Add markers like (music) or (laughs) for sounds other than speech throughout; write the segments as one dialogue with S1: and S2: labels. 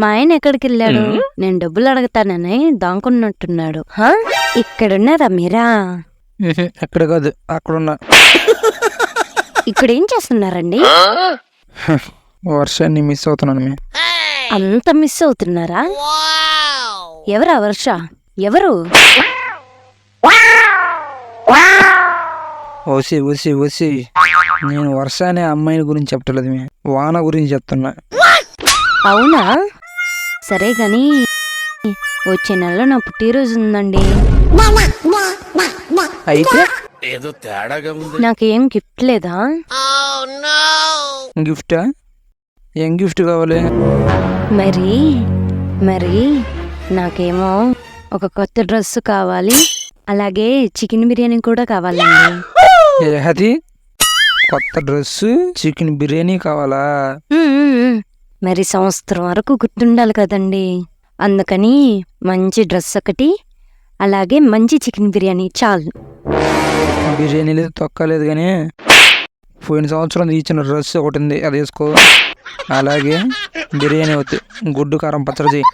S1: మా ఆయన ఎక్కడికి వెళ్ళాడు? నేను డబ్బులు అడగతానని దాంకున్నట్టున్నాడు. హా? ఇక్కడున్నారా మీరా
S2: ఉహు, (laughs) ఎక్కడ కాదు అక్కడున్నా.
S1: ఇక్కడ ఏం చేస్తున్నారండి
S2: వర్షాన్ని మిస్ అవుతున్నాను
S1: అంత మిస్ అవుతున్నారా? ఎవరా వర్ష? ఎవరు?
S2: ఓసి ఓసి ఓసి. నేను వర్ష అనే అమ్మాయిని గురించి చెప్పట్లేదు మే. వాన గురించి చెప్తున్నా.
S1: అవునా? సరే గాని వచ్చే నెలలో నా పుట్టినరోజు ఉందండి.
S2: అయితే?
S1: నాకేం గిఫ్ట్ లేదా?
S2: గిఫ్టా? ఏం గిఫ్ట్ కావాలి?
S1: మరి మరి నాకేమో ఒక కొత్త డ్రెస్ కావాలి. అలాగే చికెన్ బిర్యానీ కూడా కావాలండి.
S2: అది? కొత్త డ్రెస్ చికెన్ బిర్యానీ కావాలా.
S1: మరి సంవత్సరం వరకు గుర్తుండాలి కదండి. అందుకని మంచి డ్రెస్ ఒకటి అలాగే మంచి చికెన్ బిర్యానీ చాలు.
S2: బిర్యానీ లేదు తొక్కలేదు కానీ పోయిన సంవత్సరం ఇచ్చిన డ్రెస్ ఒకటి ఉంది అది వేసుకో. అలాగే బిర్యానీ వద్దు గుడ్డు కారం పచ్చడి చేయి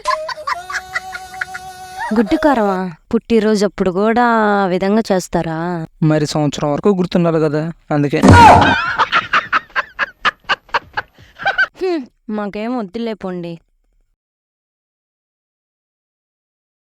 S1: గుడ్డు కారమా? పుట్టినరోజు అప్పుడు కూడా ఆ విధంగా చేస్తారా?
S2: మరి సంవత్సరం వరకు గుర్తుండాలి కదా అందుకే.
S1: మాకేం వద్దులే పోండి